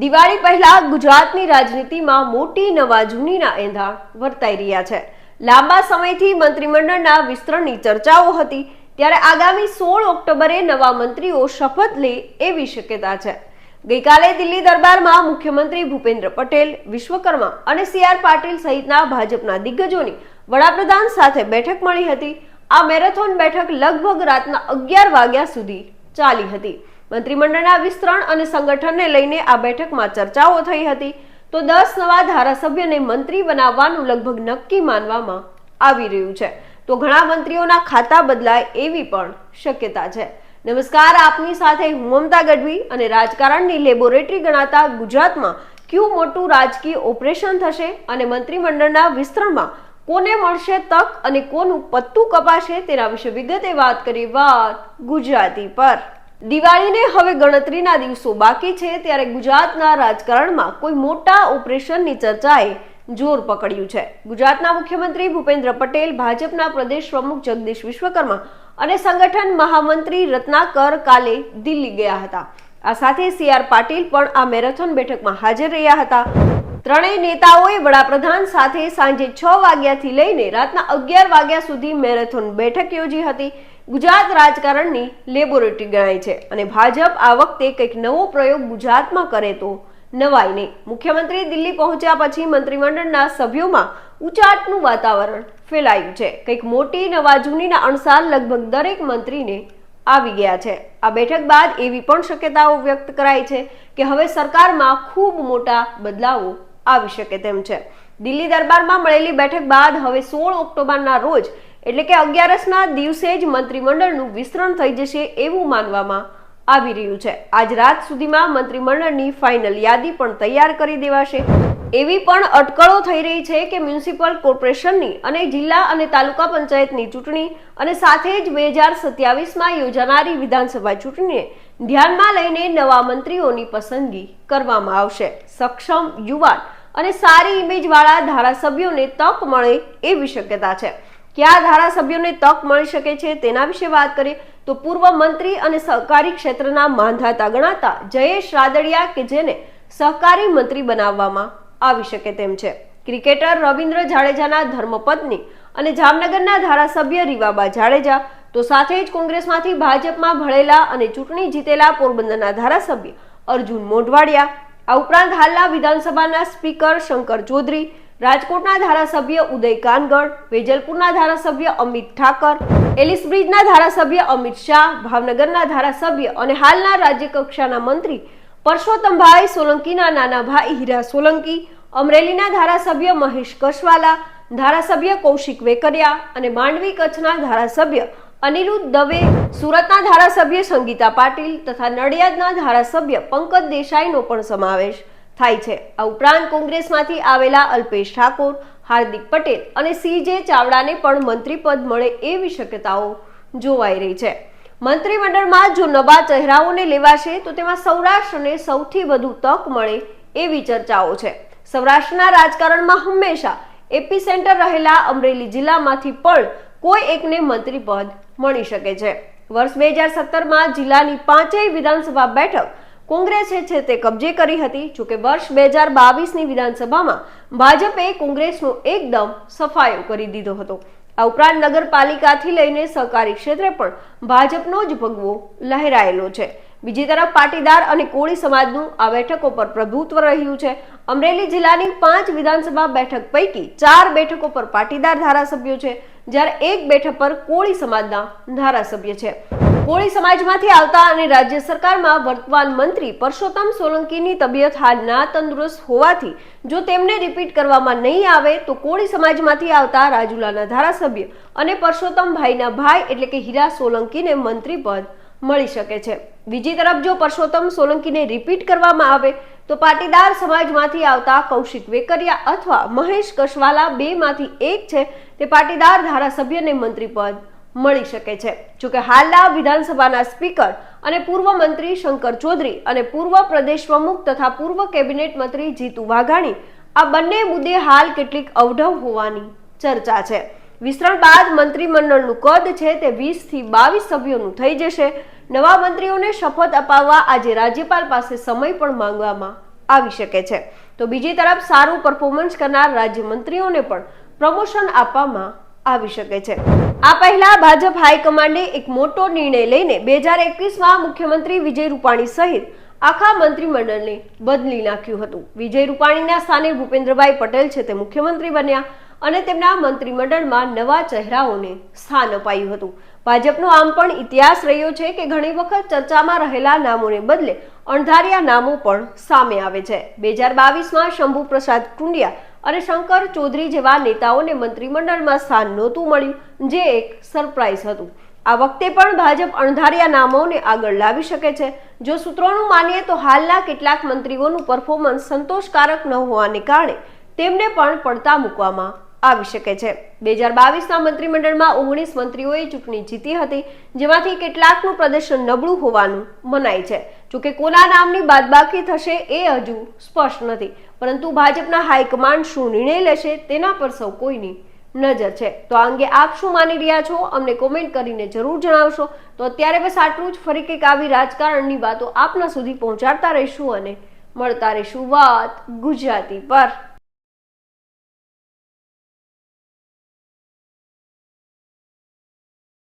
દિવાળી પહેલા ગુજરાતની રાજનીતિમાં મોટી નવા જૂનીના એંધાણ વર્તાઈ રહ્યા છે. લાંબા સમયથી મંત્રીમંડળના વિસ્તરણની ચર્ચાઓ હતી, ત્યારે આગામી સોળ ઓક્ટોબરે નવા મંત્રીઓ શપથ લે એવી શક્યતા છે. ગઈકાલે દિલ્હી દરબારમાં મુખ્યમંત્રી ભૂપેન્દ્ર પટેલ, વિશ્વકર્મા અને સી આર પાટીલ સહિતના ભાજપના દિગ્ગજોની વડાપ્રધાન સાથે બેઠક મળી હતી. આ મેરેથોન બેઠક લગભગ રાતના અગિયાર વાગ્યા સુધી ચાલી હતી. મંત્રીમંડળના વિસ્તરણ અને સંગઠનને લઈને આ બેઠકમાં ચર્ચાઓ થઈ હતી. તો દસ નવા ધારાસભ્યને મંત્રી બનાવવાનું લગભગ નક્કી માનવામાં આવી રહ્યું છે. તો ઘણા મંત્રીઓના ખાતા બદલાય એવી પણ શક્યતા છે. નમસ્કાર, આપની સાથે હું મમતા ગઢવી અને રાજકારણની લેબોરેટરી ગણાતા ગુજરાતમાં કયું મોટું રાજકીય ઓપરેશન થશે અને મંત્રીમંડળના વિસ્તરણમાં કોને મળશે તક અને કોનું પત્તું કપાશે તેના વિશે વિગતે વાત કરી વાત ગુજરાતી પર. દિવાળીને હવે ગણતરીના દિવસો બાકી છે ત્યારે ગુજરાતના રાજકારણમાં કોઈ મોટા ઓપરેશનની ચર્ચાએ જોર પકડ્યું છે. ગુજરાતના મુખ્યમંત્રી ભૂપેન્દ્ર પટેલ, ભાજપના પ્રદેશ પ્રમુખ જગદીશ વિશ્વકર્મા અને સંગઠન મહામંત્રી રત્નાકર કાલે દિલ્હી ગયા હતા. આ સાથે સી આર પાટીલ પણ આ મેરેથોન બેઠકમાં હાજર રહ્યા હતા. ત્રણેય નેતાઓએ વડાપ્રધાન સાથે સાંજે છ વાગ્યાથી લઈને રાતના અગિયાર વાગ્યા સુધી મેરેથોન બેઠક યોજી હતી. ગુજરાત રાજકારણની લેબોરેટરી ગણાય છે અને ભાજપ આ વખતે કંઈક નવો પ્રયોગ ગુજરાતમાં કરે તો નવાઈ નહીં મુખ્યમંત્રી દિલ્હી પહોંચ્યા પછી મંત્રીમંડળના સભ્યોમાં ઉચાટનું વાતાવરણ ફેલાયું છે. કંઈક મોટી નવાજૂનીના અણસાર લગભગ દરેક મંત્રીને આવી ગયા છે. આ બેઠક બાદ એવી પણ શક્યતાઓ વ્યક્ત કરાઈ છે કે હવે સરકારમાં ખૂબ મોટા બદલાવો આવી શકે તેમ છે. દિલ્હી દરબારમાં મળેલી બેઠક બાદ હવે સોળ ઓક્ટોબરના રોજ એટલે કે અગિયારસના દિવસે જ મંત્રીમંડળનું વિસ્તરણ થઈ જશે એવું માનવામાં આવી રહ્યું છે. આજ રાત સુધીમાં મંત્રીમંડળની ફાઇનલ યાદી પણ તૈયાર કરી દેવાશે. એવી પણ અટકળો થઈ રહી છે કે મ્યુનિસિપલ કોર્પોરેશનની અને જિલ્લા અને તાલુકા પંચાયતની ચૂંટણી અને સાથે જ બે હજાર સત્યાવીસમાં યોજાનારી વિધાનસભા ચૂંટણીને ધ્યાનમાં લઈને નવા મંત્રીઓની પસંદગી કરવામાં આવશે. સક્ષમ યુવાન અને સારી ઇમેજવાળા ધારાસભ્યોને તક મળે એવી શક્યતા છે. કયા ધારાસભ્યોને તક મળી શકે છે તેના વિશે વાત કરીએ તો પૂર્વ મંત્રી અને સહકારી ક્ષેત્રના માંધાતા ગણાતા જયેશ રાદડિયા કે જેને સહકારી મંત્રી બનાવવામાં આવી શકે તેમ છે. ક્રિકેટર રવિન્દ્ર જાડેજાના ધર્મપત્ની અને જામનગરના ધારાસભ્ય રીવાબા જાડેજા તો સાથે જ કોંગ્રેસમાંથી ભાજપમાં ભળેલા અને ચૂંટણી જીતેલા પોરબંદરના ધારાસભ્ય અર્જુન મોઢવાડિયા આ ઉપરાંત હાલના વિધાનસભાના સ્પીકર શંકર ચૌધરી, રાજકોટના ધારાસભ્ય ઉદય કાનગડ વેજલપુરના ધારાસભ્ય અમિત ઠાકર, એલિસ બ્રિજના ધારાસભ્ય અમિત શાહ, ભાવનગરના ધારાસભ્ય અને હાલના રાજ્ય કક્ષાના મંત્રી પરસોત્તમભાઈ સોલંકીના નાના ભાઈ હીરા સોલંકી, અમરેલીના ધારાસભ્ય મહેશ કશવાલા ધારાસભ્ય કૌશિક વેકરિયા અને માંડવી કચ્છના ધારાસભ્ય અનિરુદ્ધ દવે સુરતના ધારાસભ્ય સંગીતા પાટીલ તથા નડિયાદના ધારાસભ્ય પંકજ દેસાઈનો પણ સમાવેશ થાય છે. આ ઉપરાંત કોંગ્રેસમાંથી આવેલા અલ્પેશ ઠાકોર, હાર્દિક પટેલ અને સીજે ચાવડાને પણ મંત્રીપદ મળે એવી શક્યતાઓ જોવાઈ રહી છે. મંત્રીમંડળમાં જો નવા ચહેરાઓને લેવાશે તો તેમાં સૌરાષ્ટ્રને સૌથી વધુ તક મળે એવી ચર્ચાઓ છે. સૌરાષ્ટ્રના રાજકારણમાં હંમેશા એપી સેન્ટર રહેલા અમરેલી જિલ્લામાંથી પણ કોઈ એકને મંત્રી પદ મળી શકે છે. વર્ષ બે હજાર સત્તરમાં જિલ્લાની પાંચેય વિધાનસભા બેઠક કોંગ્રેસે છે તે કબજે કરી હતી. જોકે વર્ષ બે હજાર બાવીસની વિધાનસભામાં ભાજપે કોંગ્રેસનો એકદમ સફાયો કરી દીધો હતો. આ ઉપરાંત નગરપાલિકાથી લઈને સહકારી ક્ષેત્રે પણ ભાજપનો જ ભગવો લહેરાયેલો છે. બીજી તરફ પાટીદાર અને કોળી સમાજનું આ બેઠકો પર પ્રભુત્વ રહ્યું છે. અમરેલી જિલ્લાની પાંચ વિધાનસભા બેઠક પૈકી ચાર બેઠકો પર પાટીદાર ધારાસભ્યો છે. જ્યારે એક બેઠક પર કોળી સમાજના ધારાસભ્ય છે. કોળી સમાજમાંથી આવતા અને રાજ્ય સરકારમાં વર્તમાન મંત્રી પરસોત્તમ સોલંકીની તબિયત હાલ ના તંદુરસ્ત હોવાથી જો તેમને રિપીટ કરવામાં નહીં આવે, તો કોળી સમાજમાંથી આવતા રાજુલાના ધારાસભ્ય અને પરસોત્તમભાઈના ભાઈ એટલે કે હીરા સોલંકીને મંત્રી પદ મળી શકે છે. બીજી તરફ જો પરસોત્તમ સોલંકીને રિપીટ કરવામાં આવે, તો પાટીદાર સમાજમાંથી આવતા કૌશિક વેકરિયા અથવા મહેશ કશવાલા બેમાંથી એક છે તે પાટીદાર ધારાસભ્યને મંત્રી પદ મળી શકે છે. જોકે હાલના વિધાનસભાના સ્પીકર અને પૂર્વ મંત્રી શંકર ચૌધરી અને પૂર્વ પ્રદેશ પ્રમુખ તથા પૂર્વ કેબિનેટ મંત્રી જીતુ વાઘાણી આ બંને મુદ્દે હાલ કેટલીક અવઢવ હોવાની ચર્ચા છે. વિસ્તરણ બાદ મંત્રીમંડળનું કદ છે તે વીસથી બાવીસ સભ્યોનું થઈ જશે. નવા મંત્રીઓને શપથ અપાવવા આજે રાજ્યપાલ પાસે સમય પણ માંગવામાં આવી શકે છે. તો બીજી તરફ સારું પરફોર્મન્સ કરનાર રાજ્યમંત્રીઓને પણ પ્રમોશન આપવામાં આવી શકે છે. આ પહેલા ભાજપ હાઈકમાન્ડે એક મોટો નિર્ણય લઈને બે હજાર એકવીસમાં મુખ્યમંત્રી વિજય રૂપાણી સહિત આખા મંત્રીમંડળને બદલી નાખ્યું હતું. વિજય રૂપાણીના સ્થાને ભૂપેન્દ્રભાઈ પટેલ છે તે મુખ્યમંત્રી બન્યા. અને તેમના મંત્રીમંડળમાં નવા ચહેરાઓને સ્થાન અપાયું હતું. ભાજપનો આમ પણ ઇતિહાસ રહ્યો છે કે ઘણી વખત ચર્ચામાં રહેલા નામોને બદલે અણધાર્યા નામો પણ સામે આવે છે. બે હજાર બાવીસમાં શંભુ પ્રસાદ ટુંડિયા અને શંકર ચૌધરી જેવા નેતાઓને મંત્રીમંડળમાં સ્થાન નહોતું મળ્યું, જે એક સરપ્રાઇઝ હતું. આ વખતે પણ ભાજપ અણધાર્યા નામોને આગળ લાવી શકે છે. જો સૂત્રોનું માનીએ તો હાલના કેટલાક મંત્રીઓનું પરફોર્મન્સ સંતોષકારક ન હોવાને કારણે તેમને પણ પડતા મૂકવામાં આવી શકે છે. બે હજાર બાવીસના મંત્રીમંડળમાં ઓગણીસ મંત્રીઓએ ચૂંટણી જીતી હતી, જેમાંથી કેટલાકનું પ્રદર્શન નબળું હોવાનું મનાય છે. જોકે કોના નામની બાદબાકી થશે એ હજુ સ્પષ્ટ નથી. પરંતુ ભાજપના હાઈકમાન્ડ શું નિર્ણય લેશે તેના પર સૌ કોઈની નજર છે. તો આ અંગે આપ શું માની રહ્યા છો? અમને કોમેન્ટ કરીને જરૂર જણાવશો. તો અત્યારે બસ આટલું જ. ફરી કંઈક આવી રાજકારણની વાતો આપના સુધી પહોંચાડતા રહીશું અને મળતા રહીશું. વાત ગુજરાતી પર.